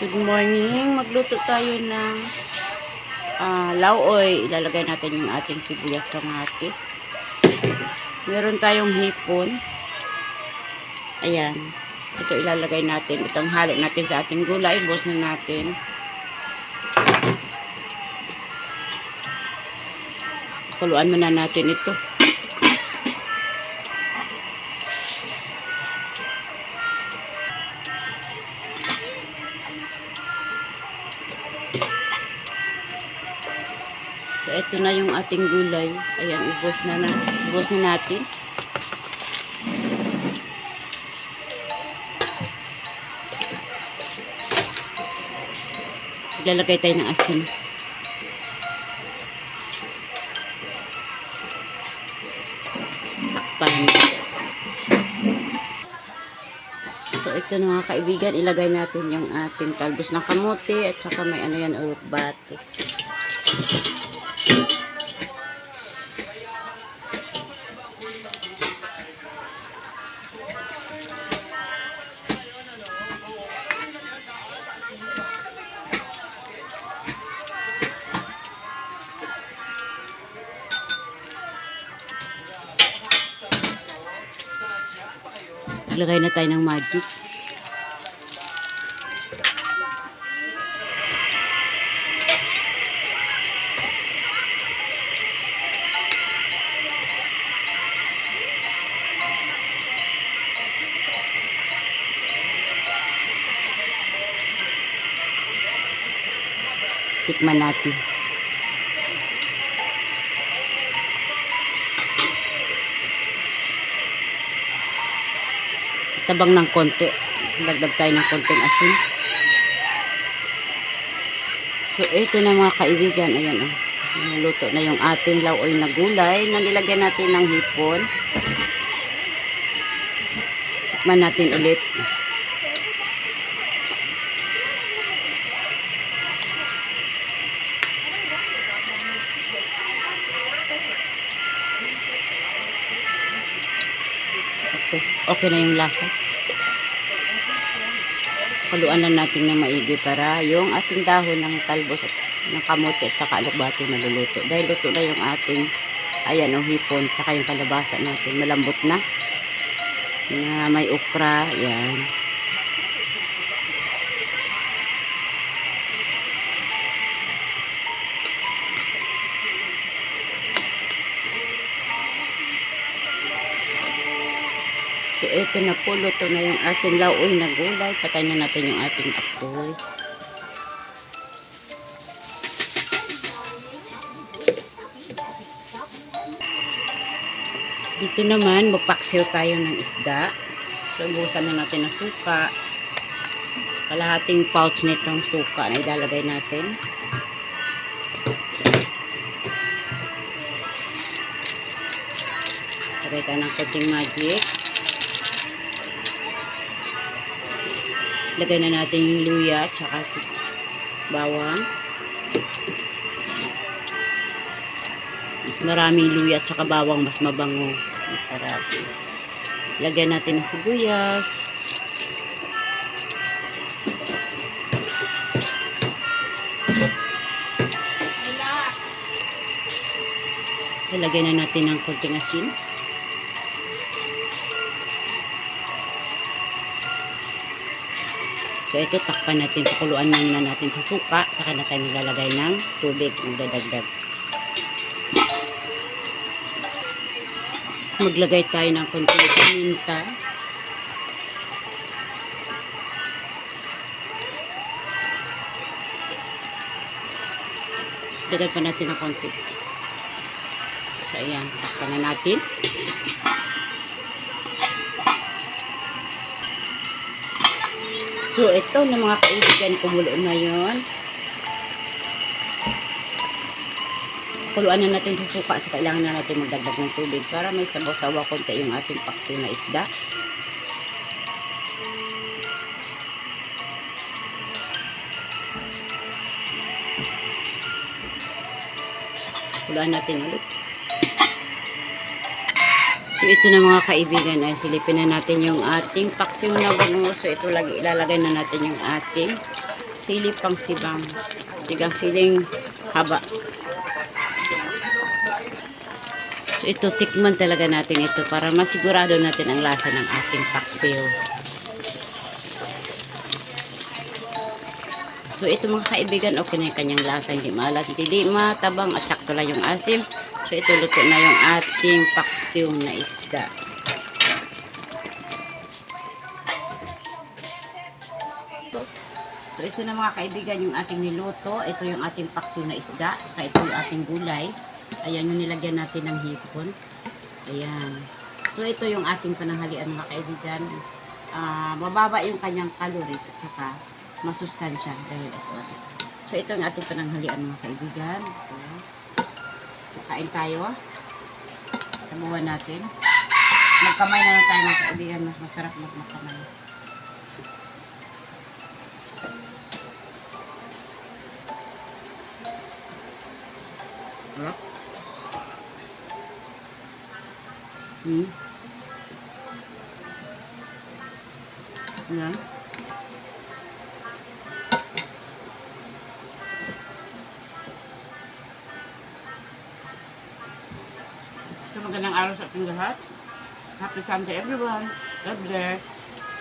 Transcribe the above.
Good morning. Magluto tayo ng ah, lauoy. Ilalagay natin yung ating sibuyas kamatis. Meron tayong hipon. Ayan. Ito ilalagay natin. Itong halo natin sa ating gulay. Bos na natin. Kuluan muna natin ito. Ito na yung ating gulay. Ayan, ubos na, na, ubos na natin. Lalagay tayo ng asin. Takpan. So, ito na mga kaibigan, ilagay natin yung ating talbos ng kamote at saka may ano yan, urok bati. Ilagay na tayo ng magic. Tikman natin. Tabang ng konti. Dagdag tayo ng konting asin. So, ito na mga kaibigan. Ayan, oh. Luto na yung ating lauoy na gulay na nilagyan natin ng hipon. Tikman natin ulit. Okay, okay na yung lasa. Haluan lang natin ng maigi para yung ating dahon ng talbos at ng kamote at saka alubati maluluto. Dahil luto na yung ating ayan o hipon tsaka yung kalabasa natin. Malambot na. Na may ukra. Yan. So, ito na po, luto na yung ating lauoy na gulay. Patay na natin yung ating apoy. Dito naman, mapaksiw tayo ng isda. So, buhusan na natin ng suka. Kalahating pouch nitong suka na ilalagay natin. Lagay tayo ng konting magic. Lagay na natin yung luya at saka bawang. Mas maraming luya at saka bawang, mas mabango. Masarap. Lagyan natin ng sibuyas. So, lagyan na natin ng konting asin. So, ito, takpan natin. Pakuluan muna natin sa suka. Saka na tayo maglalagay ng tubig. Magdadagdag. Maglagay tayo ng konting paminta. Dagdag pa natin ng konti. So, ayan. Takpan na natin. So, ito na mga kaibigan, kumulo na yon. Kuluan na natin sa suka. So, kailangan na natin magdagdag ng tubig para may sabaw-sawa konti yung ating paksiw na isda. Kuluan natin ulit. So, ito na mga kaibigan ay silipin na natin yung ating paksiw na bango. So, ito lagi ilalagay na natin yung ating sili pang sibang. Sigang siling haba. So ito, tikman talaga natin ito para masigurado natin ang lasa ng ating paksiw. So ito mga kaibigan, okay na yung kanyang lasa, hindi maalat, hindi matabang at sakto lang yung asim. So ito luto na yung ating paksiw na isda. So ito na mga kaibigan yung ating niluto. Ito yung ating paksiw na isda. Saka ito yung ating gulay. Ayan yung nilagyan natin ng hipon. Ayan. So ito yung ating pananghalian mga kaibigan. Ah, mababa yung kanyang calories at saka masustansya dahil. So ito yung ating pananghalian mga kaibigan. Ito. Kain tayo. Sabuhan natin. Magkamay na lang tayo mga kaibigan. Mas masarap magmakamay. Harap. Hmm. Ayan. So magandang araw sa ating lahat. Happy Sunday everyone. God bless.